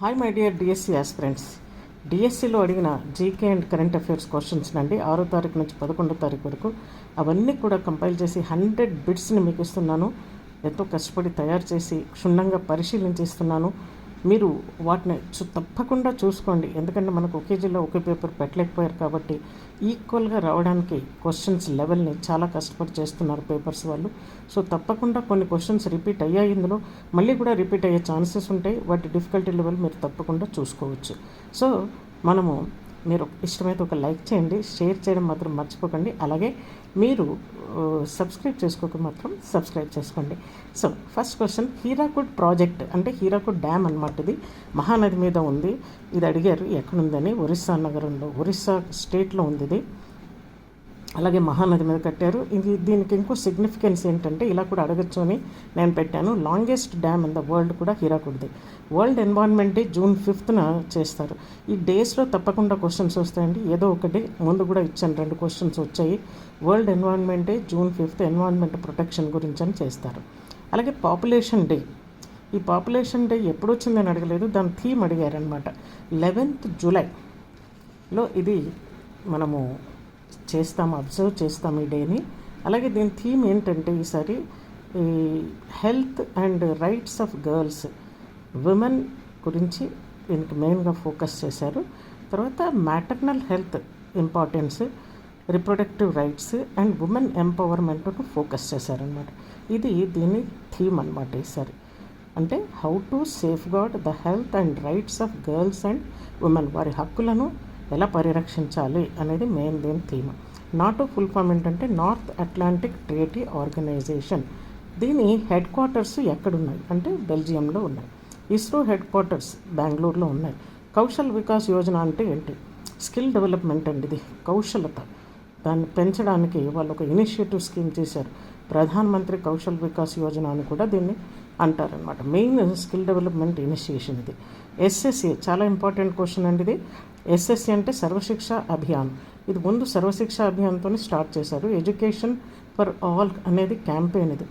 Hi my dear DSC aspirants డిఎస్సిలో అడిగిన GK and current affairs questions అండి ఆరో తారీఖు నుంచి పదకొండో తారీఖు వరకు అవన్నీ కూడా కంపైల్ చేసి హండ్రెడ్ బిట్స్ని మీకు ఇస్తున్నాను. ఎంతో కష్టపడి తయారు చేసి క్షుణ్ణంగా పరిశీలించి ఇస్తున్నాను మీరు వాటిని తప్పకుండా చూసుకోండి. ఎందుకంటే మనకు ఒకే జిల్లా ఒకే పేపర్ పెట్టలేకపోయారు కాబట్టి ఈక్వల్గా రావడానికి క్వశ్చన్స్ లెవెల్ని చాలా కష్టపడి చేస్తున్నారు పేపర్స్ వాళ్ళు. సో తప్పకుండా కొన్ని క్వశ్చన్స్ రిపీట్ అయ్యాయి ఇందులో. మళ్ళీ కూడా రిపీట్ అయ్యే ఛాన్సెస్ ఉంటాయి. వాటి డిఫికల్టీ లెవెల్ మీరు తప్పకుండా చూసుకోవచ్చు. సో మనము మీరు ఇష్టమైతే ఒక లైక్ చేయండి. షేర్ చేయడం మాత్రం మర్చిపోకండి. అలాగే మీరు సబ్స్క్రైబ్ చేసుకోక మాత్రం సబ్స్క్రైబ్ చేసుకోండి. So first question Hirakud project అంటే హీరాకుడ్ డ్యామ్ అనమాట ఇది మహానది మీద ఉంది. ఇది అడిగారు ఎక్కడుందని? ఒరిస్సా నగరంలో ఒరిస్సా స్టేట్లో ఉంది ఇది అలాగే మహానది మీద కట్టారు. ఇది దీనికి ఇంకో సిగ్నిఫికెన్స్ ఏంటంటే ఇలా కూడా అడగచ్చు అని నేను పెట్టాను. Longest dam in the world కూడా హీరాకుడ్ది. వరల్డ్ ఎన్వైర్న్మెంట్ డే జూన్ ఫిఫ్త్న చేస్తారు. ఈ డేస్లో తప్పకుండా క్వశ్చన్స్ వస్తాయండి. ఏదో ఒకటి ముందు కూడా ఇచ్చాను రెండు క్వశ్చన్స్ వచ్చాయి. World environment day June fifth environment protection గురించి అని చేస్తారు. అలాగే పాపులేషన్ డే. ఈ పాపులేషన్ డే ఎప్పుడు వచ్చిందని అడగలేదు దాని థీమ్ అడిగారనమాట లెవెన్త్ జూలైలో ఇది మనము చేస్తాం అబ్జర్వ్ చేస్తాం ఈ డేని. అలాగే దీని థీమ్ ఏంటంటే ఈసారి ఈ health and rights of girls. Women గురించి దీనికి మెయిన్గా ఫోకస్ చేశారు. తర్వాత maternal health importance reproductive rights and women ఎంపవర్మెంట్ను focus చేశారనమాట ఇది దీని థీమ్ అనమాట ఈసారి అంటే how to safeguard the health and rights of girls and women వారి హక్కులను ఎలా పరిరక్షించాలి అనేది మెయిన్ దీని థీమ్ నాటో ఫుల్ ఫామ్ ఏంటంటే నార్త్ అట్లాంటిక్ ట్రేటీ ఆర్గనైజేషన్ దీని హెడ్ క్వార్టర్స్ ఎక్కడున్నాయి? అంటే బెల్జియంలో ఉన్నాయి. ఇస్రో హెడ్ క్వార్టర్స్ బెంగళూరులో ఉన్నాయి. కౌశల్ వికాస్ యోజన అంటే ఏంటి? స్కిల్ డెవలప్మెంట్ అండి ఇది. కౌశలత. దాన్ని పెంచడానికి వాళ్ళు ఒక ఇనిషియేటివ్ స్కీమ్ చేశారు. ప్రధానమంత్రి కౌశల్ వికాస్ యోజన అని కూడా దీన్ని అంటారనమాట మెయిన్ స్కిల్ డెవలప్మెంట్ ఇనిషియేషన్ ఇది. ఎస్ఎస్సి చాలా ఇంపార్టెంట్ క్వశ్చన్ అండి ఇది. ఎస్ఎస్సి అంటే సర్వశిక్ష అభియాన్. ఇది ముందు సర్వశిక్ష అభియాన్తో స్టార్ట్ చేశారు. ఎడ్యుకేషన్ ఫర్ ఆల్ అనేది క్యాంపెయిన్ ఇది.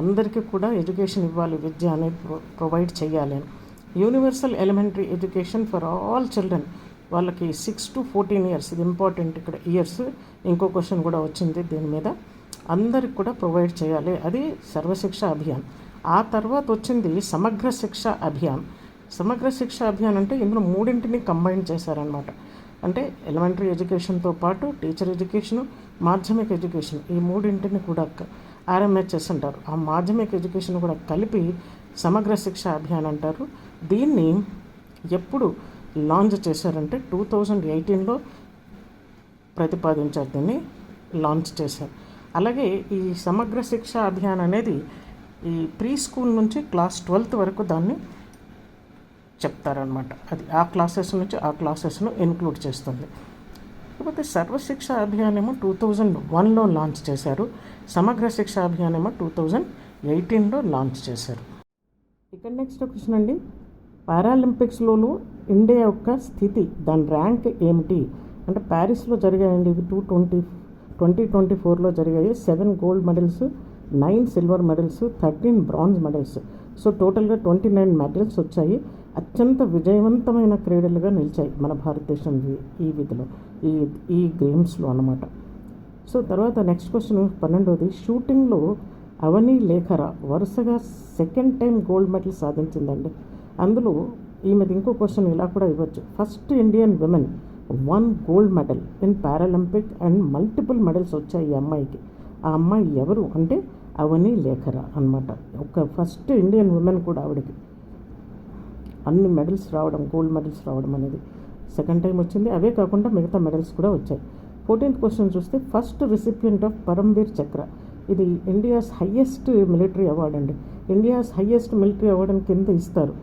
అందరికీ కూడా ఎడ్యుకేషన్ ఇవ్వాలి విద్య అనేది ప్రొవైడ్ చేయాలి. అని universal elementary education for all children. వాళ్ళకి సిక్స్ టు ఫోర్టీన్ ఇయర్స్ ఇది ఇంపార్టెంట్ ఇక్కడ ఇయర్స్. ఇంకో క్వశ్చన్ కూడా వచ్చింది దీని మీద. అందరికి కూడా ప్రొవైడ్ చేయాలి. అది సర్వశిక్ష అభియాన్. ఆ తర్వాత వచ్చింది సమగ్ర శిక్ష అభియాన్. సమగ్ర శిక్ష అభియాన్ అంటే ఇందులో మూడింటిని కంబైన్ చేశారనమాట అంటే ఎలిమెంటరీ ఎడ్యుకేషన్తో పాటు టీచర్ ఎడ్యుకేషను మాధ్యమిక ఎడ్యుకేషన్ ఈ మూడింటిని కూడా ఆర్ఎంహెచ్ అంటారు. ఆ మాధ్యమిక ఎడ్యుకేషన్ కూడా కలిపి సమగ్ర శిక్ష అభియాన్ అంటారు. దీన్ని ఎప్పుడు లాంచ్ చేశారంటే టూ థౌజండ్ ఎయిటీన్లో ప్రతిపాదించారు. దీన్ని లాంచ్ చేశారు. అలాగే ఈ సమగ్ర శిక్ష అభియాన్ అనేది ఈ ప్రీ స్కూల్ నుంచి క్లాస్ ట్వెల్త్ వరకు దాన్ని చెప్తారనమాట అది ఆ క్లాసెస్ నుంచి ఆ క్లాసెస్ను ఇన్క్లూడ్ చేస్తుంది. కాకపోతే సర్వశిక్ష అభియాన్ ఏమో టూ థౌజండ్ వన్లో లాంచ్ చేశారు. సమగ్ర శిక్ష అభియాన్ ఏమో టూ థౌజండ్ ఎయిటీన్లో లాంచ్ చేశారు. ఇక్కడ నెక్స్ట్ క్వశ్చన్ అండి. పారాలింపిక్స్లోనూ ఇండియా యొక్క స్థితి దాని ర్యాంక్ ఏమిటి? అంటే ప్యారిస్లో జరిగాయండి ఇవి టూ ట్వంటీ ట్వంటీ ట్వంటీ ఫోర్లో జరిగాయి. Seven gold medals nine silver medals thirteen bronze medals. So టోటల్గా ట్వంటీ నైన్ మెడల్స్ వచ్చాయి. అత్యంత విజయవంతమైన క్రీడలుగా నిలిచాయి మన భారతదేశం ఈ- ఈ విధిలో ఈ ఈ గేమ్స్లో అన్నమాట. సో తర్వాత నెక్స్ట్ క్వశ్చన్ పన్నెండోది షూటింగ్లో అవని లేఖర వరుసగా సెకండ్ టైం గోల్డ్ మెడల్ సాధించిందండి. అందులో ఈమెది ఇంకో క్వశ్చన్ ఇలా కూడా ఇవ్వచ్చు. First Indian women one gold medal in Paralympic and multiple medals వచ్చాయి ఈ అమ్మాయికి. ఆ అమ్మాయి ఎవరు అంటే అవని లేఖర అనమాట ఒక ఫస్ట్ ఇండియన్ ఉమెన్ కూడా ఆవిడకి. అన్ని మెడల్స్ రావడం గోల్డ్ మెడల్స్ రావడం అనేది సెకండ్ టైం వచ్చింది. అవే కాకుండా మిగతా మెడల్స్ కూడా వచ్చాయి. ఫోర్టీన్త్ క్వశ్చన్ చూస్తే first recipient of Param Vir Chakra. ఇది ఇండియాస్ హయ్యెస్ట్ మిలిటరీ అవార్డ్ అండి. ఇండియాస్ హయ్యెస్ట్ మిలిటరీ అవార్డ్ అని కింద ఇస్తారు.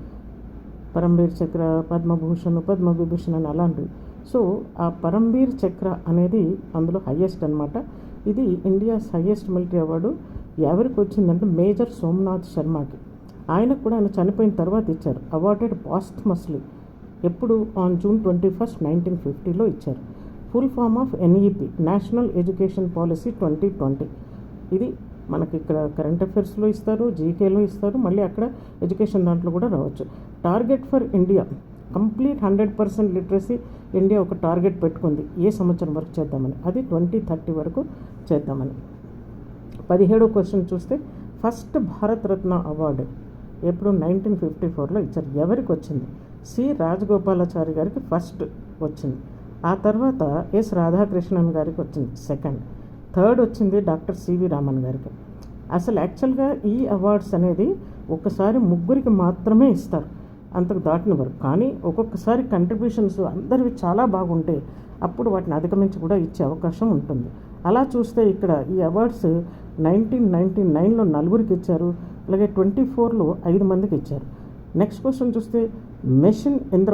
పరంవీర్ చక్ర పద్మభూషణ్ పద్మవిభూషణ్ అని అలాంటివి. సో ఆ పరంవీర్ చక్ర అనేది అందులో హయ్యెస్ట్ అనమాట ఇది ఇండియాస్ హయ్యెస్ట్ మిలిటరీ అవార్డు. ఎవరికి వచ్చిందంటే మేజర్ సోమనాథ్ శర్మకి. ఆయనకు కూడా ఆయన చనిపోయిన తర్వాత ఇచ్చారు. Awarded posthumously. ఎప్పుడు? On June twenty first nineteen ఫిఫ్టీలో ఇచ్చారు. Full form of NEP national education policy twenty twenty ఇది మనకి ఇక్కడ కరెంట్ అఫైర్స్లో ఇస్తారు జీకేలో ఇస్తారు మళ్ళీ అక్కడ ఎడ్యుకేషన్ దాంట్లో కూడా రావచ్చు. Target for India complete hundred percent literacy India ఒక టార్గెట్ పెట్టుకుంది. ఏ సంవత్సరం వరకు చేద్దామని? అది ట్వంటీ థర్టీ వరకు చేద్దామని. పదిహేడో క్వశ్చన్ చూస్తే ఫస్ట్ భారత్ రత్న అవార్డు ఎప్పుడు? నైన్టీన్ ఫిఫ్టీ ఫోర్లో ఇచ్చారు. ఎవరికి వచ్చింది? సి. రాజగోపాలాచారి గారికి ఫస్ట్ వచ్చింది. ఆ తర్వాత ఎస్ రాధాకృష్ణన్ గారికి వచ్చింది సెకండ్ థర్డ్ వచ్చింది డాక్టర్ సివి రామన్ గారికి. అసలు యాక్చువల్గా ఈ అవార్డ్స్ అనేది ఒక్కసారి ముగ్గురికి మాత్రమే ఇస్తారు అంతకు దాటిన వరకు కానీ ఒక్కొక్కసారి కంట్రిబ్యూషన్స్ అందరివి చాలా బాగుంటే అప్పుడు వాటిని అధిగమించి కూడా ఇచ్చే అవకాశం ఉంటుంది. అలా చూస్తే ఇక్కడ ఈ అవార్డ్స్ నైన్టీన్ నైన్టీ నైన్లో నలుగురికి ఇచ్చారు అలాగే ట్వంటీ ఫోర్లో ఐదు మందికి ఇచ్చారు. నెక్స్ట్ క్వశ్చన్ చూస్తే మెషిన్ ఇంద్ర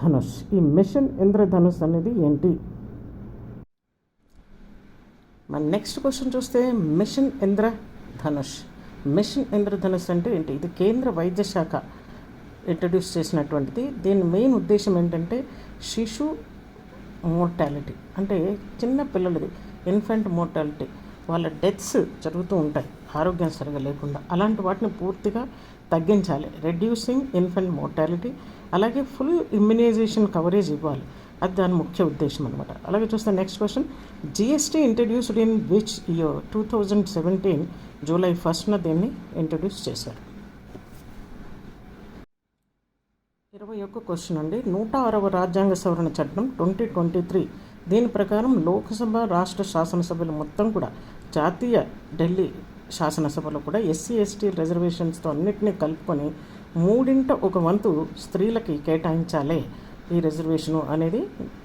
ధనుష్. ఈ మిషన్ ఇంద్రధనుష్ అనేది ఏంటి? మన నెక్స్ట్ క్వశ్చన్ చూస్తే మిషన్ ఇంద్రధనుష్. మిషన్ ఇంద్రధనుష్ అంటే ఏంటి? ఇది కేంద్ర వైద్య శాఖ ఇంట్రడ్యూస్ చేసినటువంటిది. దీని మెయిన్ ఉద్దేశం ఏంటంటే శిశు మోర్టాలిటీ అంటే చిన్న పిల్లలది ఇన్ఫెంట్ మోర్టాలిటీ వాళ్ళ డెత్స్ జరుగుతూ ఉంటాయి ఆరోగ్యం సరిగా లేకుండా. అలాంటి వాటిని పూర్తిగా తగ్గించాలి. రెడ్యూసింగ్ ఇన్ఫెంట్ మోర్టాలిటీ అలాగే ఫుల్ ఇమ్యునైజేషన్ కవరేజ్ ఇవ్వాలి. అది దాని ముఖ్య ఉద్దేశం అనమాట అలాగే చూస్తే next question. GST introduced in which year two thousand seventeen July ఫస్ట్న దీన్ని ఇంట్రడ్యూస్ చేశారు. ఇరవై ఒక్క క్వశ్చన్ అండి. నూట అరవ రాజ్యాంగ సవరణ చట్టం ట్వంటీ ట్వంటీ త్రీ దీని ప్రకారం లోక్సభ రాష్ట్ర శాసనసభలు మొత్తం కూడా జాతీయ ఢిల్లీ శాసనసభలో కూడా ఎస్సీ ఎస్టీ రిజర్వేషన్స్తో అన్నిటినీ కలుపుకొని మూడింట ఒక వంతు స్త్రీలకి కేటాయించాలి ఈ రిజర్వేషను అనేది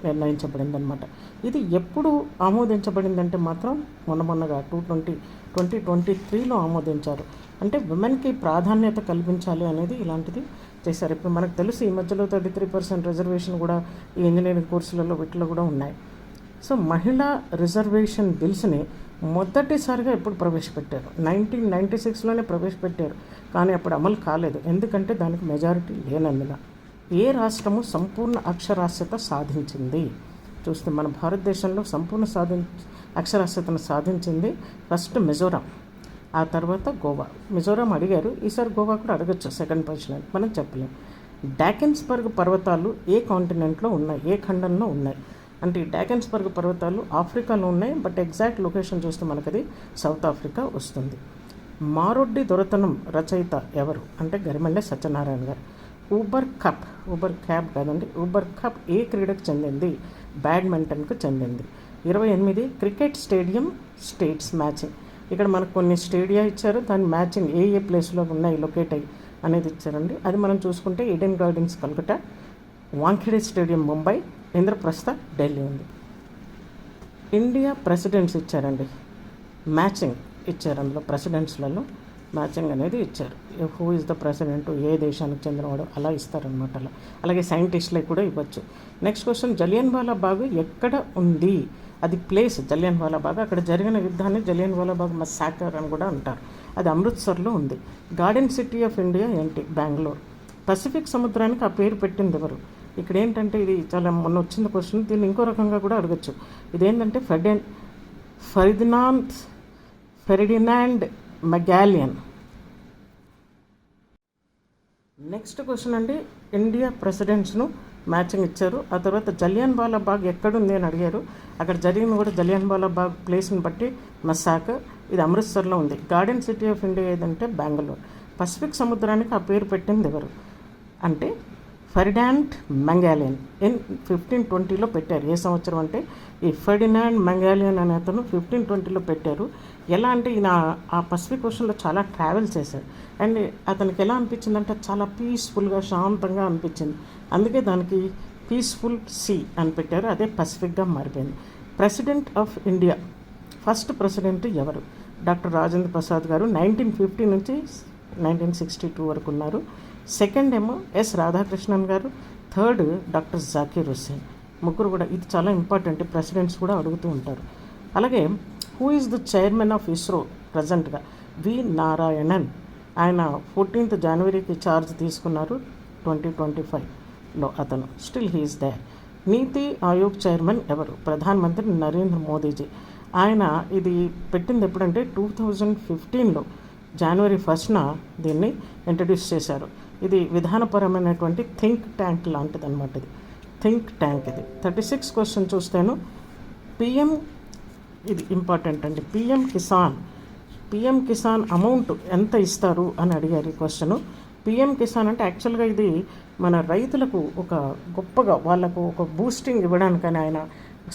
నిర్ణయించబడింది అనమాట ఇది ఎప్పుడు ఆమోదించబడిందంటే మాత్రం మొన్న మొన్నగా టూ ట్వంటీ ట్వంటీ ట్వంటీ త్రీలో ఆమోదించారు. అంటే విమెన్కి ప్రాధాన్యత కల్పించాలి అనేది ఇలాంటిది చేశారు. ఇప్పుడు మనకు తెలుసు ఈ మధ్యలో థర్టీ త్రీ పర్సెంట్ రిజర్వేషన్ కూడా ఈ ఇంజనీరింగ్ కోర్సులలో వీటిలో కూడా ఉన్నాయి. సో మహిళా రిజర్వేషన్ బిల్స్ని మొదటిసారిగా ఎప్పుడు ప్రవేశపెట్టారు? నైన్టీన్ నైంటీ సిక్స్లోనే ప్రవేశపెట్టారు. కానీ అప్పుడు అమలు కాలేదు. ఎందుకంటే దానికి మెజారిటీ లేనందున. ఏ రాష్ట్రము సంపూర్ణ అక్షరాస్యత సాధించింది? చూస్తే మన భారతదేశంలో సంపూర్ణ సాధి అక్షరాస్యతను సాధించింది ఫస్ట్ మిజోరాం. ఆ తర్వాత గోవా. మిజోరాం అడిగారు ఈసారి గోవా కూడా అడగచ్చు సెకండ్ పొజిషన్ అని. మనం చెప్పలేం. డాకెన్స్బర్గ్ పర్వతాలు ఏ కాంటినెంట్లో ఉన్నాయి? ఏ ఖండంలో ఉన్నాయి? అంటే డాకెన్స్బర్గ్ పర్వతాలు ఆఫ్రికాలో ఉన్నాయి బట్ ఎగ్జాక్ట్ లొకేషన్ చూస్తే మనకు అది సౌత్ ఆఫ్రికా వస్తుంది. మారొడ్డి దొరతనం రచయిత ఎవరు? అంటే గరిమల్లె సత్యనారాయణ గారు. ఊబర్ కప్ ఊబర్ క్యాబ్ కాదండి ఊబర్ కప్ ఏ క్రీడకు చెందింది? బ్యాడ్మింటన్కు చెందింది. ఇరవై ఎనిమిది క్రికెట్ స్టేడియం స్టేట్స్ మ్యాచింగ్. ఇక్కడ మనకు కొన్ని స్టేడియా ఇచ్చారు దాని మ్యాచింగ్ ఏ ఏ ప్లేస్లో ఉన్నాయి లొకేట్ అయ్యి అనేది ఇచ్చారండి. అది మనం చూసుకుంటే Eden Gardens Calcutta Wankhede stadium Mumbai Indraprastha Delhi ఉంది. ఇండియా ప్రెసిడెంట్స్ ఇచ్చారండి. మ్యాచింగ్ ఇచ్చారు అందులో ప్రెసిడెంట్స్లలో. మ్యాచింగ్ అనేది ఇచ్చారు. హూ ఇస్ ద ప్రెసిడెంట్ ఏ దేశానికి చెందినవాడు అలా ఇస్తారనమాట అలా. అలాగే సైంటిస్ట్లకి కూడా ఇవ్వచ్చు. Next question Jallianwala Bagh ఎక్కడ ఉంది? అది ప్లేస్ జలియన్ వాలా బాగ్. అక్కడ జరిగిన యుద్ధాన్ని జలియన్ వాలా బాగ్ మసాకర్ అని కూడా అంటారు. అది అమృత్సర్లో ఉంది. గార్డెన్ సిటీ ఆఫ్ ఇండియా ఏంటి? బెంగళూరు. పసిఫిక్ సముద్రానికి ఆ పేరు పెట్టింది ఎవరు? ఇక్కడ ఏంటంటే ఇది చాలా మొన్న వచ్చింది క్వశ్చన్ దీన్ని ఇంకో రకంగా కూడా అడగచ్చు. ఇదేంటంటే ఫెడెన్ Ferdinand Ferdinand Magellan. Next question అండి. ఇండియా ప్రెసిడెంట్స్ను మ్యాచింగ్ ఇచ్చారు. ఆ తర్వాత జలియన్ వాలా బాగ్ ఎక్కడుంది అని అడిగారు. అక్కడ జరిగింది కూడా జలియన్ వాలా బాగ్ ప్లేస్ని బట్టి మసాక్ ఇది అమృత్సర్లో ఉంది. గార్డెన్ సిటీ ఆఫ్ ఇండియా ఏదంటే బెంగళూరు. పసిఫిక్ సముద్రానికి ఆ పేరు పెట్టింది ఎవరు? అంటే ఫెర్డాంట్ మంగాలియన్. ఇన్ ఫిఫ్టీన్ ట్వంటీలో పెట్టారు. ఏ సంవత్సరం అంటే? ఈ ఫెర్డినాండ్ మంగాలియన్ అనే అతను ఫిఫ్టీన్ ట్వంటీలో పెట్టారు. ఎలా అంటే ఈయన ఆ పసిఫిక్ ఓషన్లో చాలా ట్రావెల్ చేశారు అండ్ అతనికి ఎలా అనిపించిందంటే చాలా పీస్ఫుల్గా శాంతంగా అనిపించింది. అందుకే దానికి పీస్ఫుల్ సీ అని పెట్టారు. అదే పసిఫిక్గా మారిపోయింది. President of India. First president ఎవరు? డాక్టర్ రాజేంద్ర ప్రసాద్ గారు. నైన్టీన్ ఫిఫ్టీ నుంచి నైన్టీన్ సిక్స్టీ టూ వరకు ఉన్నారు. సెకండ్ ఏమో ఎస్ రాధాకృష్ణన్ గారు థర్డ్ డాక్టర్ జాకీర్ హుస్సేన్. ముగ్గురు కూడా ఇది చాలా ఇంపార్టెంట్ ప్రెసిడెంట్స్ కూడా అడుగుతూ ఉంటారు. అలాగే who is the chairman of ISRO ప్రజెంట్గా వి నారాయణన్. ఆయన ఫోర్టీన్త్ జనవరికి ఛార్జ్ తీసుకున్నారు ట్వంటీ ట్వంటీ ఫైవ్లో అతను. Still he's they NITI Aayog chairman ఎవరు? ప్రధానమంత్రి నరేంద్ర మోదీజీ. ఆయన ఇది పెట్టింది ఎప్పుడంటే టూ థౌజండ్ ఫిఫ్టీన్లో జనవరి ఫస్ట్న దీన్ని ఇంట్రడ్యూస్ చేశారు. ఇది విధానపరమైనటువంటి థింక్ ట్యాంక్ లాంటిది అనమాట ఇది. థింక్ ట్యాంక్ ఇది. థర్టీ సిక్స్ క్వశ్చన్ చూస్తాను పిఎం ఇది ఇంపార్టెంట్ అండి. PM Kisan PM Kisan amount ఎంత ఇస్తారు అని అడిగారు ఈ క్వశ్చను. పిఎం కిసాన్ అంటే యాక్చువల్గా ఇది మన రైతులకు ఒక గొప్పగా వాళ్ళకు ఒక బూస్టింగ్ ఇవ్వడానికని ఆయన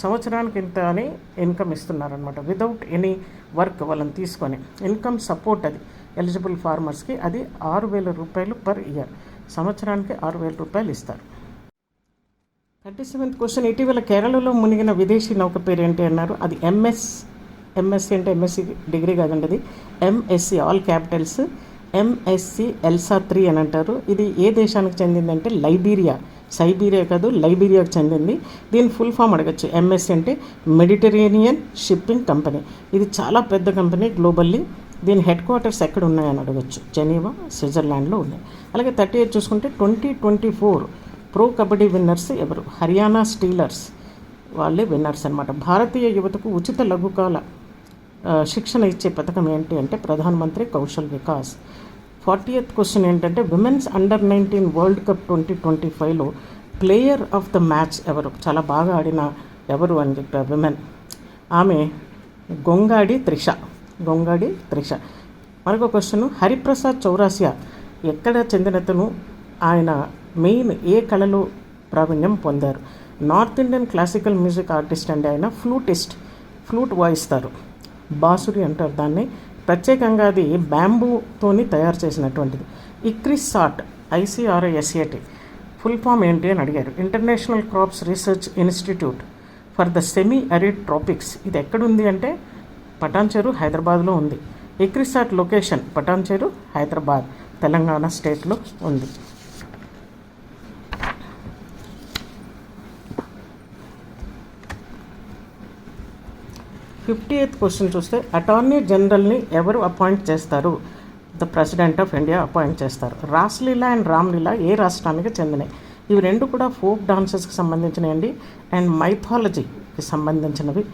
సంవత్సరానికి ఇంత అని ఇన్కమ్ ఇస్తున్నారనమాట వితౌట్ ఎనీ వర్క్ వాళ్ళని తీసుకొని. ఇన్కమ్ సపోర్ట్ అది. ఎలిజిబుల్ ఫార్మర్స్కి అది ఆరు వేల రూపాయలు పర్ ఇయర్ సంవత్సరానికి ఆరు వేల రూపాయలు ఇస్తారు. థర్టీ సెవెంత్ క్వశ్చన్ ఇటీవల కేరళలో మునిగిన విదేశీ నౌక పేరు ఏంటి అన్నారు? అది ఎంఎస్ ఎంఎస్సి అంటే ఎంఎస్సి డిగ్రీ కాదండి అది. MSC all capitals MSC Elsa three అని అంటారు. ఇది ఏ దేశానికి చెందిందంటే లైబీరియా. సైబీరియా కాదు లైబీరియాకు చెందింది. దీని ఫుల్ ఫామ్ అడగచ్చు. ఎంఎస్సి అంటే మెడిటరేనియన్ షిప్పింగ్ కంపెనీ ఇది చాలా పెద్ద కంపెనీ గ్లోబల్లీ దీని హెడ్ క్వార్టర్స్ ఎక్కడ ఉన్నాయని అడగచ్చు. జెనీవా స్విట్జర్లాండ్లో ఉన్నాయి. అలాగే థర్టీ ఎయిట్ చూసుకుంటే twenty twenty four pro kabaddi winners ఎవరు? హర్యానా స్టీలర్స్ వాళ్ళే విన్నర్స్ అనమాట భారతీయ యువతకు ఉచిత లఘుకాల శిక్షణ ఇచ్చే పథకం ఏంటి అంటే Pradhan Mantri Kaushal Vikas. Forty eighth question ఏంటంటే women's under nineteen world cup twenty twenty ఫైవ్లో ప్లేయర్ ఆఫ్ ద మ్యాచ్ ఎవరు? చాలా బాగా ఆడిన ఎవరు అని చెప్పారు విమెన్. ఆమె గొంగాడి త్రిష. గొంగాడి త్రిష. మరొక క్వశ్చన్ హరిప్రసాద్ చౌరాసియా ఎక్కడ చెందినతను? ఆయన మెయిన్ ఏ కళలో ప్రావీణ్యం పొందారు? North Indian classical music artist అండి ఆయన. Flutist flute వాయిస్తారు. బాసురి అంటారు దాన్ని. ప్రత్యేకంగా అది బ్యాంబూతోని తయారు చేసినటువంటిది. ఇక్రిస్ సాట్ ఐసిఆర్ఐఎస్ఏటి ఫుల్ ఫామ్ ఏంటి అని అడిగారు. International crops research institute for the semi arid tropics. ఇది ఎక్కడుంది అంటే పటాన్ చెరు హైదరాబాద్లో ఉంది. ఎక్రిసాట్ లొకేషన్ పటాన్ చెరు హైదరాబాద్ తెలంగాణ స్టేట్లో ఉంది. ఫిఫ్టీ ఎయిత్ క్వశ్చన్ చూస్తే అటార్నీ జనరల్ని ఎవరు అపాయింట్ చేస్తారు? The president of India appoint చేస్తారు. రాస్లీలా అండ్ రామ్లీలా ఏ రాష్ట్రానికి చెందినవి ఇవి రెండు కూడా ఫోక్ డాన్సెస్కి సంబంధించినవి అండ్ మైథాలజీకి సంబంధించినవి.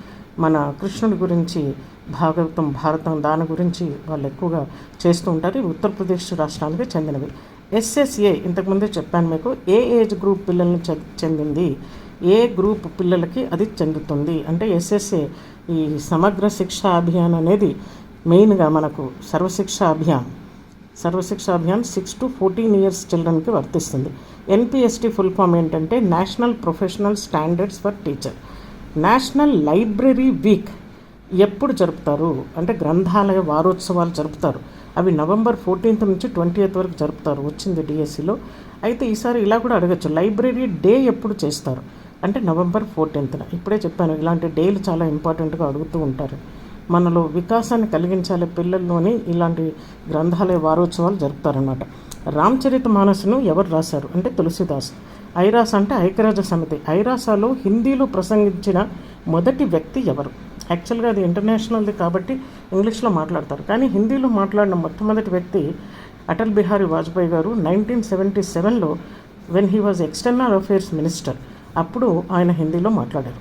మన కృష్ణుడి గురించి భాగవతం భారతం దాని గురించి వాళ్ళు ఎక్కువగా చేస్తూ ఉంటారు. ఇవి ఉత్తరప్రదేశ్ రాష్ట్రానికి చెందినవి. ఎస్ఎస్ఏ ఇంతకుముందే చెప్పాను మీకు ఏ ఏజ్ గ్రూప్ పిల్లల్ని చె- చెందింది? ఏ గ్రూప్ పిల్లలకి అది చెందుతుంది? అంటే ఎస్ఎస్ఏ ఈ సమగ్ర శిక్షా అభియాన్ అనేది మెయిన్గా మనకు Sarva Shiksha Abhiyan Sarva Shiksha Abhiyan six to fourteen years చిల్డ్రన్కి వర్తిస్తుంది. ఎన్పిఎస్టి ఫుల్ ఫామ్ ఏంటంటే national professional standards for teacher. National library week ఎప్పుడు జరుపుతారు? అంటే గ్రంథాలయ వారోత్సవాలు జరుపుతారు. అవి నవంబర్ ఫోర్టీన్త్ నుంచి ట్వంటీ వరకు జరుపుతారు. వచ్చింది డిఎస్సిలో. అయితే ఈసారి ఇలా కూడా అడగచ్చు. లైబ్రరీ డే ఎప్పుడు చేస్తారు? అంటే నవంబర్ ఫోర్టీన్త్న. ఇప్పుడే చెప్పాను ఇలాంటి డేలు చాలా ఇంపార్టెంట్గా అడుగుతూ ఉంటారు. మనలో వికాసాన్ని కలిగించాలి పిల్లల్లోని ఇలాంటి గ్రంథాలయ వారోత్సవాలు జరుపుతారనమాట రామచరిత మానసును ఎవరు రాశారు? అంటే తులసిదాస్. ఐరాస అంటే ఐక్యరాజ్య సమితి. ఐరాసాలో హిందీలో ప్రసంగించిన మొదటి వ్యక్తి ఎవరు? యాక్చువల్గా అది ఇంటర్నేషనల్ది కాబట్టి ఇంగ్లీష్లో మాట్లాడతారు. కానీ హిందీలో మాట్లాడిన మొట్టమొదటి వ్యక్తి అటల్ బిహారీ వాజ్పేయి గారు నైన్టీన్ సెవెంటీ సెవెన్లో when he was external affairs minister అప్పుడు ఆయన హిందీలో మాట్లాడారు.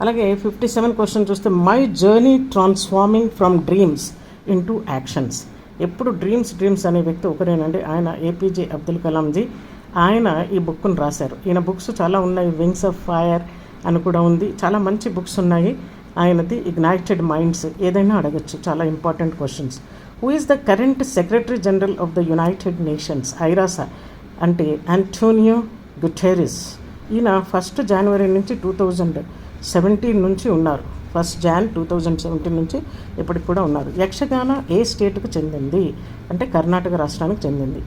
అలాగే ఫిఫ్టీ సెవెన్ క్వశ్చన్ చూస్తే my journey transforming from dreams into actions ఎప్పుడు డ్రీమ్స్ డ్రీమ్స్ అనే వ్యక్తి ఒకరేనండి. ఆయన ఏపీజే అబ్దుల్ కలాంజీ. ఆయన ఈ బుక్ను రాశారు. ఈయన బుక్స్ చాలా ఉన్నాయి. వింగ్స్ ఆఫ్ ఫైర్ అని కూడా ఉంది. చాలా మంచి బుక్స్ ఉన్నాయి. ఆయనది ఇగ్నైటెడ్ మైండ్స్ ఏదైనా అడగచ్చు. చాలా important questions who is the current secretary general of the united nations ఐరాసా. అంటే అంటోనియో గుటెరిస్ ఈయన ఫస్ట్ జనవరి నుంచి టూ థౌజండ్ సెవెంటీన్ నుంచి ఉన్నారు. First Jan two thousand seventeen నుంచి ఇప్పటికి కూడా ఉన్నారు. యక్షగాన ఏ స్టేట్కు చెందింది? అంటే కర్ణాటక రాష్ట్రానికి చెందింది.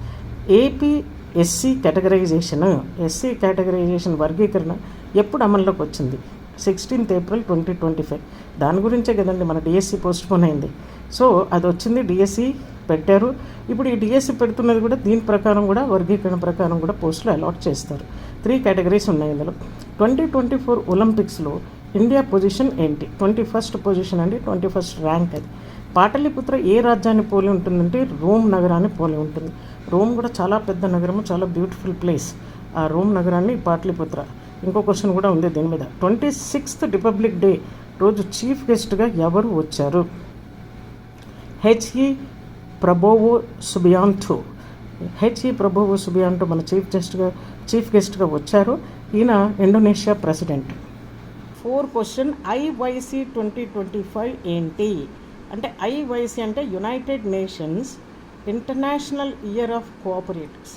AP SC categorisation SC categorisation వర్గీకరణ ఎప్పుడు అమల్లోకి వచ్చింది? Sixteenth April twenty twenty five దాని గురించే కదండి మన డిఎస్సి పోస్ట్ పోన్ అయింది. సో అది వచ్చింది డిఎస్సి పెట్టారు. ఇప్పుడు ఈ డిఎస్సి పెడుతున్నది కూడా దీని ప్రకారం కూడా వర్గీకరణ ప్రకారం కూడా పోస్టులు అలాట్ చేస్తారు. త్రీ కేటగిరీస్ ఉన్నాయి ఇందులో. ట్వంటీ ట్వంటీ ఫోర్ ఒలింపిక్స్లో ఇండియా పొజిషన్ ఏంటి? ట్వంటీ ఫస్ట్ పొజిషన్ అండి ట్వంటీ ఫస్ట్ ర్యాంక్ అది. పాటలిపుత్ర ఏ రాజ్యాన్ని పోలి ఉంటుందంటే రోమ్ నగరాన్ని పోలి ఉంటుంది. రోమ్ కూడా చాలా పెద్ద నగరము చాలా బ్యూటిఫుల్ ప్లేస్. ఆ రోమ్ నగరాన్ని పాటలిపుత్ర. ఇంకో క్వశ్చన్ కూడా ఉంది దీని మీద. ట్వంటీ సిక్స్త్ రిపబ్లిక్ డే రోజు చీఫ్ గెస్ట్గా ఎవరు వచ్చారు? HE Prabowo Subianto HE Prabowo Subianto మన చీఫ్ గెస్ట్గా చీఫ్ గెస్ట్గా వచ్చారు. ఈయన Indonesia president. Four question IYC twenty twenty five ఏంటి? అంటే ఐవైసీ అంటే United Nations International Year of Cooperatives.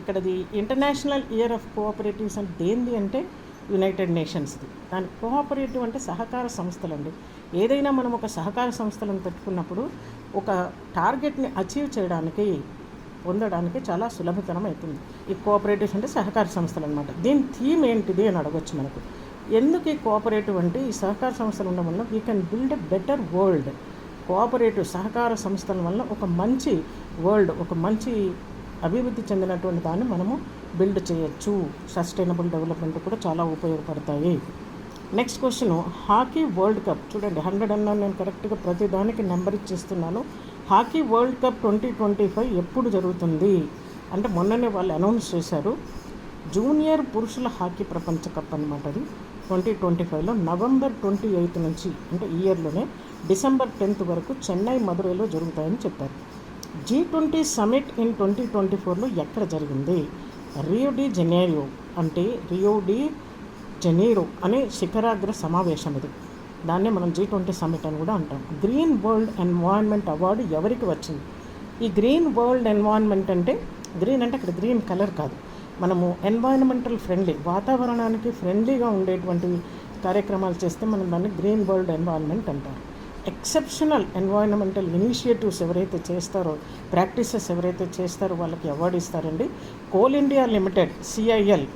ఇక్కడది international year of Cooperatives అంటే దేంది అంటే యునైటెడ్ నేషన్స్ది. దాని కోఆపరేటివ్ అంటే సహకార సంస్థలు అండి ఏదైనా మనం ఒక సహకార సంస్థలను పెట్టుకున్నప్పుడు ఒక టార్గెట్ని అచీవ్ చేయడానికి పొందడానికి చాలా సులభతరం అవుతుంది ఈ కోఆపరేటివ్స్ అంటే సహకార సంస్థలు అనమాట దీని థీమ్ ఏంటిది అని అడగొచ్చు మనకు. ఎందుకు ఈ కోఆపరేటివ్ అంటే ఈ సహకార సంస్థలు ఉండడం వల్ల we can build a better world cooperative సహకార సంస్థల వల్ల ఒక మంచి వరల్డ్ ఒక మంచి అభివృద్ధి చెందినటువంటి దాన్ని మనము బిల్డ్ చేయొచ్చు. సస్టైనబుల్ డెవలప్మెంట్ కూడా చాలా ఉపయోగపడతాయి. Next question hockey world cup చూడండి హండ్రెడ్ అన్నాను నేను కరెక్ట్గా ప్రతి దానికి నెంబర్ ఇచ్చేస్తున్నాను. Hockey world cup twenty twenty five ఎప్పుడు జరుగుతుంది? అంటే మొన్ననే వాళ్ళు అనౌన్స్ చేశారు. జూనియర్ పురుషుల హాకీ ప్రపంచ కప్ అనమాట అది. ట్వంటీ ట్వంటీ ఫైవ్లో నవంబర్ ట్వంటీ ఎయిత్ నుంచి అంటే ఈ ఇయర్లోనే డిసెంబర్ టెన్త్ వరకు చెన్నై మదురైలో జరుగుతాయని చెప్పారు. G twenty summit in twenty twenty ఫోర్లో ఎక్కడ జరిగింది? రియో డి జెనేరియో అంటే రియో డి జెనీరో అనే శిఖరాగ్ర సమావేశం ఇది. దాన్నే మనం జీ ట్వంటీ సమిట్ అని కూడా అంటాం. గ్రీన్ వరల్డ్ ఎన్వైర్న్మెంట్ అవార్డు ఎవరికి వచ్చింది? ఈ గ్రీన్ వరల్డ్ ఎన్వాన్మెంట్ అంటే గ్రీన్ అంటే ఇక్కడ గ్రీన్ కలర్ కాదు. మనము ఎన్వైరన్మెంటల్ ఫ్రెండ్లీ వాతావరణానికి ఫ్రెండ్లీగా ఉండేటువంటి కార్యక్రమాలు చేస్తే మనం దాన్ని గ్రీన్ వరల్డ్ ఎన్వైరన్మెంట్ అంటారు. ఎక్సెప్షనల్ ఎన్వైరన్మెంటల్ ఇనిషియేటివ్స్ ఎవరైతే చేస్తారో ప్రాక్టీసెస్ ఎవరైతే చేస్తారో వాళ్ళకి అవార్డు ఇస్తారండి. కోల్ ఇండియా లిమిటెడ్ సిఐఎల్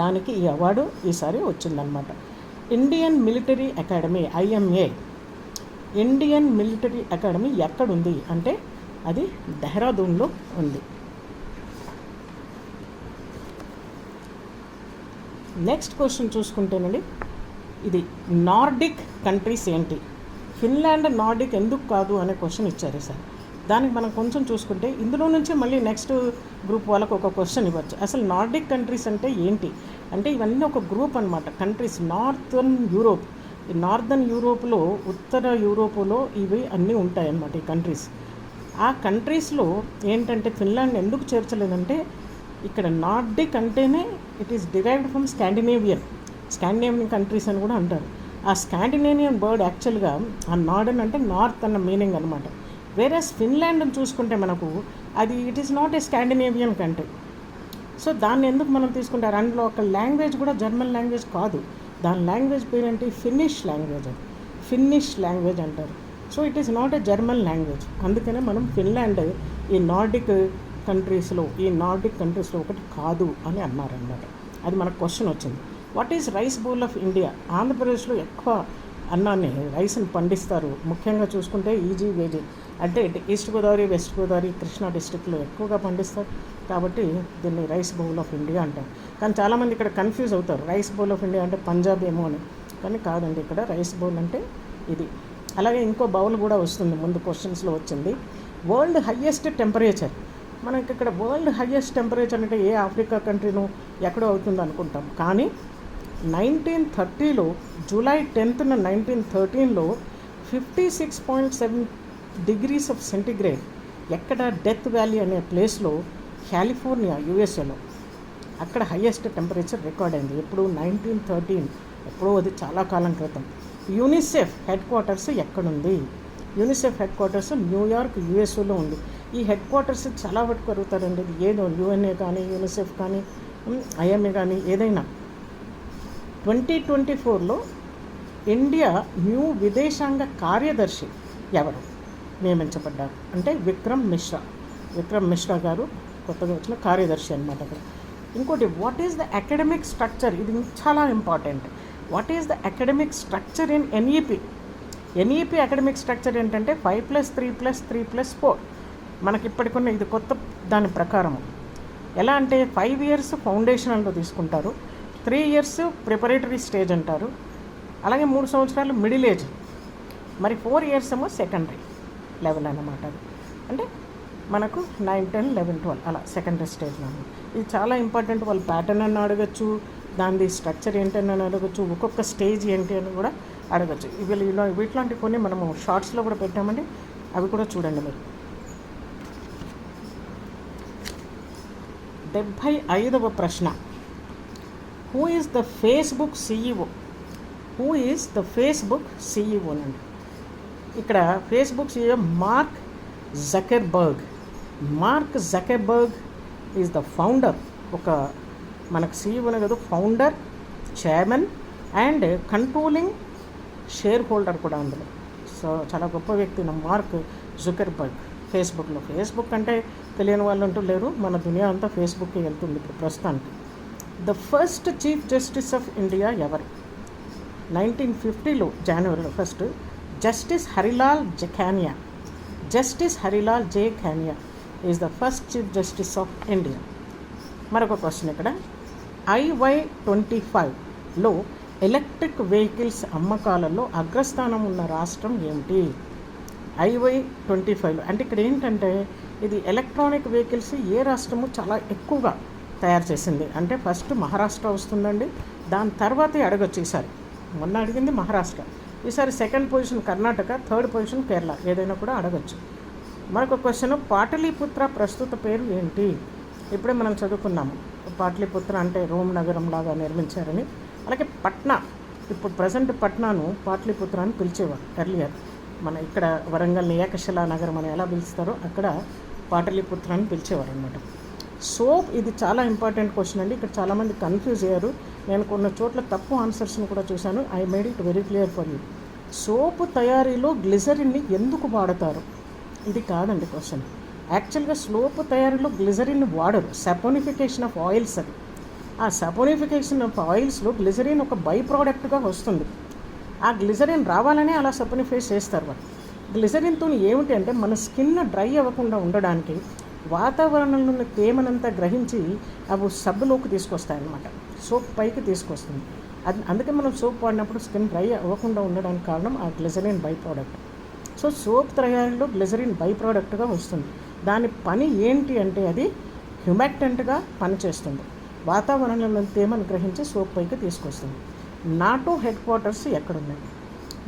దానికి ఈ అవార్డు ఈసారి వచ్చిందనమాట Indian military academy IMA Indian military academy ఎక్కడుంది? అంటే అది దెహ్రాదూన్లో ఉంది. నెక్స్ట్ క్వశ్చన్ చూసుకుంటేనండి ఇది నార్డిక్ కంట్రీస్ ఏంటి? ఫిన్లాండ్ నార్డిక్ ఎందుకు కాదు అనే క్వశ్చన్ ఇచ్చారు సార్. దానికి మనం కొంచెం చూసుకుంటే ఇందులో నుంచి మళ్ళీ నెక్స్ట్ గ్రూప్ వాళ్ళకు ఒక క్వశ్చన్ ఇవ్వచ్చు. అసలు నార్డిక్ కంట్రీస్ అంటే ఏంటి? అంటే ఇవన్నీ ఒక గ్రూప్ అనమాట countries northern Europe northern northern యూరోప్లో ఉత్తర యూరోపులో ఇవి అన్నీ ఉంటాయన్నమాట ఈ కంట్రీస్ ఆ కంట్రీస్లో ఏంటంటే ఫిన్లాండ్ ఎందుకు చేర్చలేదంటే ఇక్కడ నార్డిక్ అంటేనే it is derived from Scandinavian Scandinavian countries అని కూడా అంటారు. ఆ స్కాండినేవియన్ బర్డ్ యాక్చువల్గా ఆ నార్డన్ అంటే నార్త్ అన్న మీనింగ్ అనమాట వేరేస్ ఫిన్లాండ్ని చూసుకుంటే మనకు అది it is not a Scandinavian country so దాన్ని ఎందుకు మనం తీసుకుంటారు? అందులో ఒక లాంగ్వేజ్ కూడా జర్మన్ లాంగ్వేజ్ కాదు. దాని లాంగ్వేజ్ పేరేంటి? ఫిన్నిష్ లాంగ్వేజ్ అది. ఫిన్నిష్ లాంగ్వేజ్ అంటారు. So it is not a German language అందుకనే మనం ఫిన్లాండ్ ఈ నార్డిక్ కంట్రీస్లో ఈ నార్డిక్ కంట్రీస్లో ఒకటి కాదు అని అన్నారన్నమాట. అది మనకు క్వశ్చన్ వచ్చింది. What is rice bowl of India ఆంధ్రప్రదేశ్లో ఎక్కువ అన్నాన్ని రైస్ని పండిస్తారు. ముఖ్యంగా చూసుకుంటే ఈజీ వేజీ అంటే ఈస్ట్ గోదావరి వెస్ట్ గోదావరి కృష్ణా డిస్టిక్లో ఎక్కువగా పండిస్తారు. కాబట్టి దీన్ని రైస్ బౌల్ ఆఫ్ ఇండియా అంటారు. కానీ చాలామంది ఇక్కడ కన్ఫ్యూజ్ అవుతారు. రైస్ బౌల్ ఆఫ్ ఇండియా అంటే పంజాబ్ ఏమో అని. కానీ కాదండి ఇక్కడ రైస్ బౌల్ అంటే ఇది. అలాగే ఇంకో బౌల్ కూడా వస్తుంది. ముందు క్వశ్చన్స్లో వచ్చింది. వరల్డ్ హయ్యెస్ట్ టెంపరేచర్ మనకి ఇక్కడ వరల్డ్ హయ్యెస్ట్ టెంపరేచర్ అంటే ఏ ఆఫ్రికా కంట్రీను ఎక్కడో అవుతుంది అనుకుంటాం. కానీ నైన్టీన్ థర్టీలో జూలై టెన్త్న nineteen థర్టీన్లో fifty six point seven degrees of centigrade ఎక్కడ డెత్ వ్యాలీ అనే ప్లేస్లో కాలిఫోర్నియా యుఎస్ఏలో. అక్కడ హయ్యెస్ట్ టెంపరేచర్ రికార్డ్ అయింది. ఎప్పుడు నైన్టీన్ థర్టీన్ ఎప్పుడో అది చాలా కాలం క్రితం. యూనిసెఫ్ హెడ్ క్వార్టర్స్ ఎక్కడుంది? యూనిసెఫ్ హెడ్ క్వార్టర్స్ న్యూయార్క్ యుఎస్ఏలో ఉంది. ఈ హెడ్ క్వార్టర్స్ చాలా వరకు కరుగుతారండి ఇది ఏదో యుఎన్ఏ కానీ యూనిసెఫ్ కానీ ఐఎంఏ కానీ ఏదైనా. ట్వంటీ ట్వంటీ ఫోర్లో ఇండియా న్యూ విదేశాంగ కార్యదర్శి ఎవరు? నియమించబడ్డారు. అంటే విక్రమ్ మిశ్రా. విక్రమ్ మిశ్రా గారు కొత్తగా వచ్చిన కార్యదర్శి అనమాట అక్కడ. ఇంకోటి what is the academic structure ఇది చాలా important what is the academic structure in NEP NEP academic structure ఏంటంటే five plus three plus three plus four మనకి ఇప్పటికున్న ఇది కొత్త దాని ప్రకారము. ఎలా అంటే ఫైవ్ ఇయర్స్ ఫౌండేషనల్లో తీసుకుంటారు. త్రీ ఇయర్స్ ప్రిపరేటరీ స్టేజ్ అంటారు. అలాగే మూడు సంవత్సరాలు మిడిల్ ఏజ్ మరి ఫోర్ ఇయర్స్ ఏమో సెకండరీ లెవెల్ అన్నమాట అది. అంటే మనకు నైన్ టెన్ లెవెన్ ట్వెల్వ్ అలా సెకండరీ స్టేజ్లో ఇది చాలా ఇంపార్టెంట్ వాళ్ళు ప్యాటర్న్ అని అడగచ్చు. దాని స్ట్రక్చర్ ఏంటని అని అడగచ్చు. ఒక్కొక్క స్టేజ్ ఏంటి అని కూడా అడగచ్చు. ఇవి ఇలా వీటిలాంటి కొన్ని మనము షార్ట్స్లో కూడా పెట్టామండి. అవి కూడా చూడండి మీరు. డెబ్భై ఐదవ ప్రశ్న who is the Facebook CEO who is the Facebook సిఇఓనండి ఇక్కడ Facebook CEO Mark Zuckerberg Mark Zuckerberg is the founder ఒక మనకు సీఈఓనే కదా founder chairman and controlling shareholder కూడా అందులో. సో చాలా గొప్ప వ్యక్తి నా మార్క్ జుకర్బర్గ్. ఫేస్బుక్లో ఫేస్బుక్ అంటే తెలియని వాళ్ళు అంటూ లేరు. మన దునియా అంతా ఫేస్బుక్కి వెళ్తుంది ఇప్పుడు ప్రస్తుతానికి. The first chief justice of India ఎవరు? నైన్టీన్ ఫిఫ్టీలో జనవరిలో first justice Harilal Jakhania justice Harilal J Khania is the first chief justice of India. మరొక క్వశ్చన్ ఇక్కడ. ఐవై ట్వంటీ ఫైవ్లో ఎలక్ట్రిక్ వెహికల్స్ అమ్మకాలలో అగ్రస్థానం ఉన్న రాష్ట్రం ఏమిటి? I Y twenty five. అంటే ఇక్కడ ఏంటంటే ఇది ఎలక్ట్రానిక్ వెహికల్స్ ఏ రాష్ట్రము చాలా ఎక్కువగా తయారు చేసింది. అంటే ఫస్ట్ మహారాష్ట్ర వస్తుందండి. దాని తర్వాతే అడగొచ్చు ఈసారి. మొన్న అడిగింది మహారాష్ట్ర. ఈసారి second position Karnataka third position Kerala. ఏదైనా కూడా అడగచ్చు. మరొక క్వశ్చన్ పాటలీపుత్ర ప్రస్తుత పేరు ఏంటి? ఇప్పుడే మనం చదువుకున్నాము. పాటలీపుత్ర అంటే రోమ్ నగరం లాగా నిర్మించారని. అలాగే పట్నా ఇప్పుడు ప్రజెంట్ పట్నాను పాట్లిపుత్ర అని పిలిచేవారు ఎర్లియర్ మన ఇక్కడ వరంగల్ ఏకశిలా నగరం అని ఎలా పిలుస్తారో అక్కడ పాటలిపుత్ర అని పిలిచేవారు అనమాట సోప్ ఇది చాలా ఇంపార్టెంట్ క్వశ్చన్ అండి. ఇక్కడ చాలామంది కన్ఫ్యూజ్ అయ్యారు. నేను కొన్ని చోట్ల తప్పు ఆన్సర్స్ని కూడా చూశాను. I made it very clear for you. Soap తయారీలో గ్లిజరిన్ని ఎందుకు వాడతారు? ఇది కాదండి క్వశ్చన్. యాక్చువల్గా స్లోప్ తయారీలో గ్లిజరిన్ వాడరు. సపోనిఫికేషన్ ఆఫ్ ఆయిల్స్ అది. ఆ సపోనిఫికేషన్ ఆఫ్ ఆయిల్స్లో గ్లిజరిన్ ఒక బై ప్రోడక్ట్గా వస్తుంది. ఆ గ్లిజరిన్ రావాలనే అలా సపోనిఫైస్ చేస్తారు. వాళ్ళు గ్లిజరిన్తో ఏమిటి అంటే మన స్కిన్ డ్రై అవ్వకుండా ఉండడానికి వాతావరణంలో ఉన్న తేమనంతా గ్రహించి అవి సబ్బులోకి తీసుకొస్తాయి అన్నమాట సోప్ పైకి తీసుకొస్తుంది. అది అందుకే మనం సోప్ వాడినప్పుడు స్కిన్ డ్రై అవ్వకుండా ఉండడానికి కారణం ఆ glycerin by product. So soap తయారీలో గ్లిజరిన్ బై ప్రోడక్ట్గా వస్తుంది. దాని పని ఏంటి అంటే అది హ్యుమెక్టెంట్గా పనిచేస్తుంది. వాతావరణంలో తేమను గ్రహించి సోప్ పైకి తీసుకొస్తుంది. నాటో హెడ్ క్వార్టర్స్ ఎక్కడున్నాయి?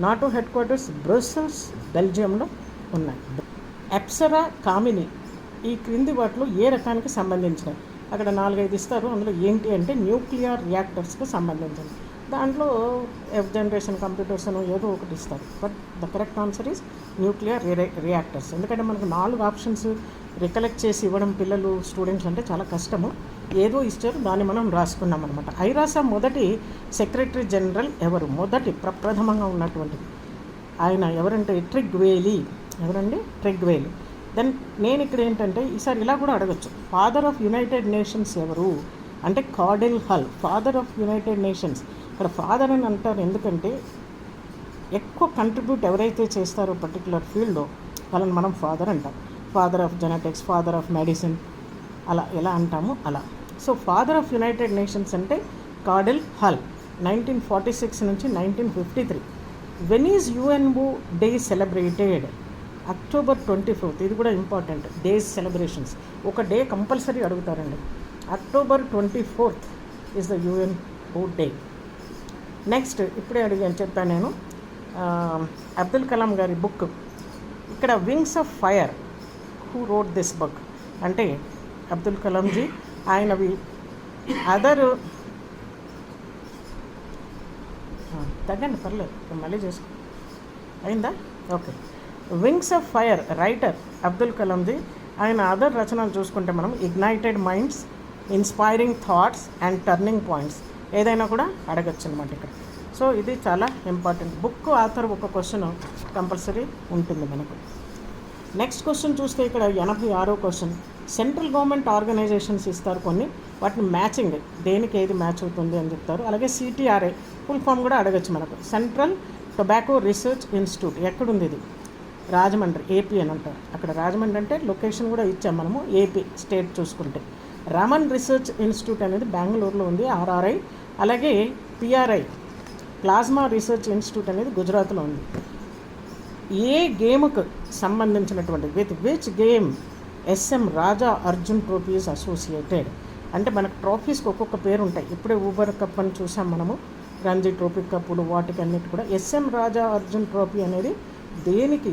నాటో హెడ్ క్వార్టర్స్ బ్రస్సెల్స్ బెల్జియంలో ఉన్నాయి. ఎప్సరా కామిని ఈ క్రింది వాటిలో ఏ రకానికి సంబంధించినవి? అక్కడ నాలుగైదు ఇస్తారు. అందులో ఏంటి అంటే న్యూక్లియర్ రియాక్టర్స్కి సంబంధించింది దాంట్లో ఎఫ్ జనరేషన్ కంప్యూటర్స్ అని ఏదో ఒకటి ఇస్తారు. But the correct answer is nuclear reactors. ఎందుకంటే మనకు నాలుగు ఆప్షన్స్ రికలెక్ట్ చేసి ఇవ్వడం పిల్లలు స్టూడెంట్స్ అంటే చాలా కష్టము. ఏదో ఇచ్చారు దాన్ని మనం రాసుకున్నాం అనమాట ఐరాస మొదటి సెక్రటరీ జనరల్ ఎవరు? మొదటి ప్రప్రథమంగా ఉన్నటువంటిది. ఆయన ఎవరంటే ట్రిగ్వేలి. ఎవరండి? ట్రిగ్వేలి. దెన్ నేను ఇక్కడ ఏంటంటే ఈసారి ఇలా కూడా అడగచ్చు. ఫాదర్ ఆఫ్ యునైటెడ్ నేషన్స్ ఎవరు? అంటే Cordell Hull father of united nations ఇక్కడ ఫాదర్ అని అంటారు ఎందుకంటే ఎక్కువ కంట్రిబ్యూట్ ఎవరైతే చేస్తారో పర్టికులర్ ఫీల్డ్లో వాళ్ళని మనం ఫాదర్ అంటాం. Father of genetics father of medicine అలా ఎలా అంటామో అలా. So father of united nations అంటే Cordell Hull nineteen forty six నుంచి nineteen fifty three when is UNO day celebrated October twenty fourth ఇది కూడా ఇంపార్టెంట్ డేస్ సెలబ్రేషన్స్ ఒక డే కంపల్సరీ అడుగుతారండి. October twenty fourth is the UNO day next ఇప్పుడే అడిగాను చెప్పాను నేను. అబ్దుల్ కలాం గారి బుక్. ఇక్కడ wings of fire who wrote this book అంటే అబ్దుల్ కలాంజీ ఆయనవి అదరు. తగ్గండి పర్లేదు. మళ్ళీ చేసుకో. అయిందా? Okay. Wings of fire writer Abdul కలాంది. ఆయన అదర్ రచనలు చూసుకుంటే మనం ignited minds inspiring thoughts and turning points ఏదైనా కూడా అడగచ్చు అనమాట ఇక్కడ. సో ఇది చాలా ఇంపార్టెంట్ బుక్ ఆథర్ ఒక క్వశ్చన్ కంపల్సరీ ఉంటుంది మనకు. నెక్స్ట్ క్వశ్చన్ చూస్తే ఇక్కడ ఎనభై ఆరో క్వశ్చన్ సెంట్రల్ గవర్నమెంట్ ఆర్గనైజేషన్స్ ఇస్తారు కొన్ని వాటిని మ్యాచింగ్ దేనికి ఏది మ్యాచ్ అవుతుంది అని చెప్తారు. అలాగే సిటీఆర్ఏ ఫుల్ ఫామ్ కూడా అడగచ్చు మనకు. సెంట్రల్ టొబాకో రీసెర్చ్ ఇన్స్టిట్యూట్ ఎక్కడుంది ఇది? రాజమండ్రి ఏపీ అని అంటారు. అక్కడ రాజమండ్రి అంటే లొకేషన్ కూడా ఇచ్చాం మనము ఏపీ స్టేట్ చూసుకుంటే. రమన్ రీసెర్చ్ ఇన్స్టిట్యూట్ అనేది బెంగళూరులో ఉంది ఆర్ఆర్ఐ అలాగే పిఆర్ఐ ప్లాస్మా రీసెర్చ్ ఇన్స్టిట్యూట్ అనేది గుజరాత్లో ఉంది. ఏ గేమ్కు సంబంధించినటువంటి with which game SM Raja Arjun trophies associated అంటే మనకు ట్రోఫీస్కి ఒక్కొక్క పేరు ఉంటాయి. ఇప్పుడే ఊబర్ కప్ అని చూసాం మనము రంజీ ట్రోఫీ కప్పులు వాటికి అన్నిటి కూడా. ఎస్ఎం రాజా అర్జున్ ట్రోఫీ అనేది దేనికి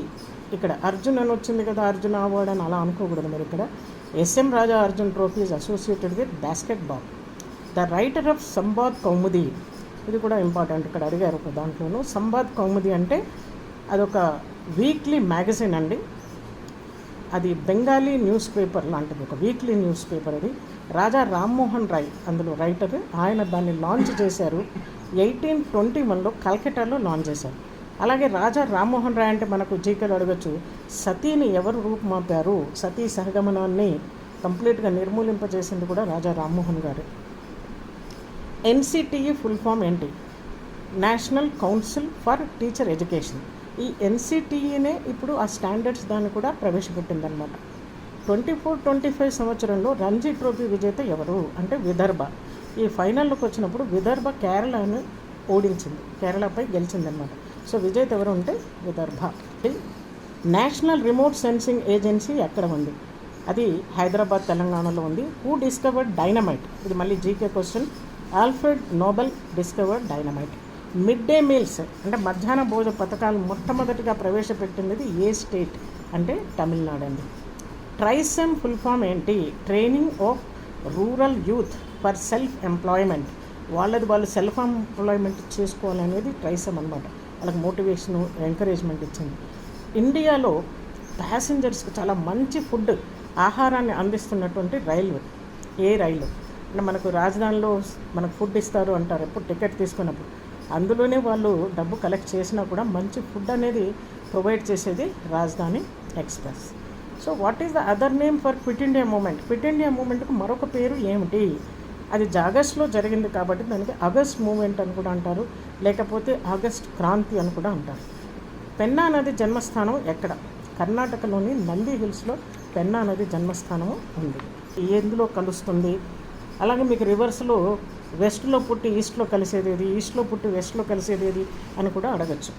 ఇక్కడ అర్జున్ అని వచ్చింది కదా అర్జున్ అవార్డ్ అని అలా అనుకోకూడదు మీరు ఇక్కడ. SM Raja Arjun trophy is associated with basketball the writer of Sambad Kaumudi ఇది కూడా ఇంపార్టెంట్ ఇక్కడ అడిగారు ఒక దాంట్లోనూ. సంబాద్ కౌముది అంటే అదొక వీక్లీ మ్యాగజైన్ అండి. అది బెంగాలీ న్యూస్ పేపర్ లాంటిది ఒక వీక్లీ న్యూస్ పేపర్ అది. రాజా రామ్మోహన్ రాయ్ అందులో రైటర్ ఆయన దాన్ని లాంచ్ చేశారు ఎయిటీన్ ట్వంటీ వన్లో కల్కటాలో లాంచ్ చేశారు. అలాగే రాజా రామ్మోహన్ రాయ్ అంటే మనకు జీకలు అడగచ్చు సతీని ఎవరు రూపుమాపారు? సతీ సహగమనాన్ని కంప్లీట్గా నిర్మూలింపజేసింది కూడా Raja Rammohan garu. NCTE full form ఏంటి? National council for teacher education ఈ ఎన్సిటిఈనే ఇప్పుడు ఆ స్టాండర్డ్స్ దాన్ని కూడా ప్రవేశపెట్టిందనమాట ట్వంటీ ఫోర్ ట్వంటీ ఫైవ్ సంవత్సరంలో రంజీ ట్రోఫీ విజేత ఎవరు? అంటే విదర్భ. ఈ ఫైనల్లోకి వచ్చినప్పుడు విదర్భ కేరళను ఓడించింది. కేరళపై గెలిచిందనమాట సో విజేత ఎవరు ఉంటే Vidarbha. National remote sensing agency ఎక్కడ ఉంది? అది హైదరాబాద్ తెలంగాణలో ఉంది. Who discovered dynamite? ఇది మళ్ళీ GK question. Alfred Nobel discovered dynamite. Mid day meals అంటే మధ్యాహ్న భోజన పథకాలు మొట్టమొదటిగా ప్రవేశపెట్టినది ఏ స్టేట్? అంటే తమిళనాడు అండి. ట్రైసెమ్ ఫుల్ ఫామ్ ఏంటి? Training of rural youth for self employment వాళ్ళది వాళ్ళు సెల్ఫ్ ఎంప్లాయ్మెంట్ చేసుకోవాలనేది ట్రైసెమ్ అనమాట వాళ్ళకి మోటివేషన్ ఎంకరేజ్మెంట్ ఇచ్చింది. ఇండియాలో ప్యాసింజర్స్కి చాలా మంచి ఫుడ్ ఆహారాన్ని అందిస్తున్నటువంటి రైల్వే ఏ రైలు అంటే మనకు రాజధానిలో మనకు ఫుడ్ ఇస్తారు అంటారు ఎప్పుడు టికెట్ తీసుకున్నప్పుడు. అందులోనే వాళ్ళు డబ్బు కలెక్ట్ చేసినా కూడా మంచి ఫుడ్ అనేది ప్రొవైడ్ చేసేది Rajdhani express. So what is the other name for quit India movement quit India మూమెంట్కి మరొక పేరు ఏమిటి? అది జాగస్ట్లో జరిగింది కాబట్టి దానికి ఆగస్ట్ మూమెంట్ అని కూడా అంటారు. లేకపోతే ఆగస్ట్ క్రాంతి అని కూడా అంటారు. పెన్నా నది జన్మస్థానం ఎక్కడ? కర్ణాటకలోని నంది హిల్స్లో పెన్నా నది జన్మస్థానము ఉంది. ఎందులో కలుస్తుంది? అలాగే మీకు రివర్స్లో వెస్ట్లో పుట్టి ఈస్ట్లో కలిసేది ఏది? ఈస్ట్లో పుట్టి వెస్ట్లో కలిసేది ఏది? అని కూడా అడగచ్చు.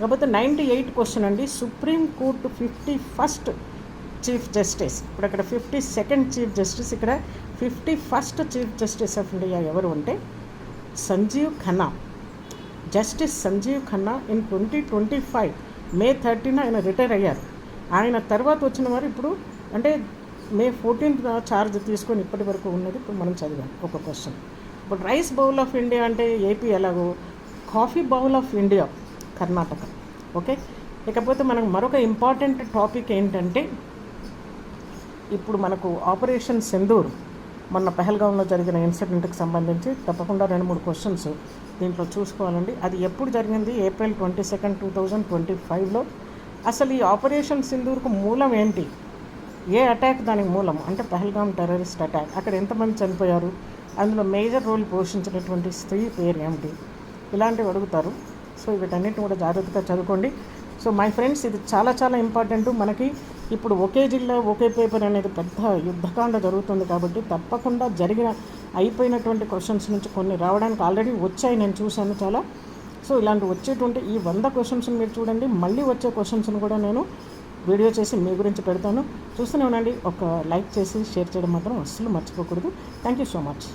కాకపోతే నైంటీ ఎయిట్ క్వశ్చన్ అండి. Supreme court fifty first chief justice ఇప్పుడు అక్కడ ఫిఫ్టీ సెకండ్ చీఫ్ జస్టిస్ ఇక్కడ fifty first chief justice of India ఎవరు అంటే Sanjiv Khanna. Justice Sanjiv Khanna in twenty twenty five May thirteen ఆయన రిటైర్ అయ్యారు. ఆయన తర్వాత వచ్చిన వారు ఇప్పుడు అంటే మే ఫోర్టీన్త్ ఛార్జ్ తీసుకొని ఇప్పటి వరకు ఉన్నది ఇప్పుడు మనం చదివాం ఒక క్వశ్చన్. ఇప్పుడు రైస్ బౌల్ ఆఫ్ ఇండియా అంటే ఏపీ ఎలాగో? Coffee bowl of India Karnataka. Okay? ఇకపోతే మనకు మరొక ఇంపార్టెంట్ టాపిక్ ఏంటంటే ఇప్పుడు మనకు ఆపరేషన్ సింధూర్ మొన్న పెహల్గాంలో జరిగిన ఇన్సిడెంట్కి సంబంధించి తప్పకుండా రెండు మూడు క్వశ్చన్స్ దీంట్లో చూసుకోవాలండి. అది ఎప్పుడు జరిగింది? April twenty second two thousand twenty ఫైవ్లో. అసలు ఈ ఆపరేషన్ సింధూర్కు మూలం ఏంటి? ఏ అటాక్ దానికి మూలం? అంటే పెహల్గాం టెర్రరిస్ట్ అటాక్. అక్కడ ఎంతమంది చనిపోయారు? అందులో మేజర్ రోల్ పోషించినటువంటి స్త్రీ పేరు ఏమిటి? ఇలాంటివి అడుగుతారు. సో వీటన్నిటిని కూడా జాగ్రత్తగా చదువుకోండి. సో మై ఫ్రెండ్స్ ఇది చాలా చాలా ఇంపార్టెంట్. మనకి ఇప్పుడు ఒకే జిల్లా ఒకే పేపర్ అనేది పెద్ద యుద్ధకాండ జరుగుతుంది కాబట్టి తప్పకుండా జరిగిన అయిపోయినటువంటి క్వశ్చన్స్ నుంచి కొన్ని రావడానికి ఆల్రెడీ వచ్చాయి. నేను చూశాను చాలా. సో ఇలాంటి వచ్చేటువంటి ఈ వంద క్వశ్చన్స్ మీరు చూడండి. మళ్ళీ వచ్చే క్వశ్చన్స్ని కూడా నేను వీడియో చేసి మీ గురించి పెడతాను. చూస్తూనే ఉండండి. ఒక లైక్ చేసి షేర్ చేయడం మాత్రం అస్సలు మర్చిపోకూడదు. Thank you so much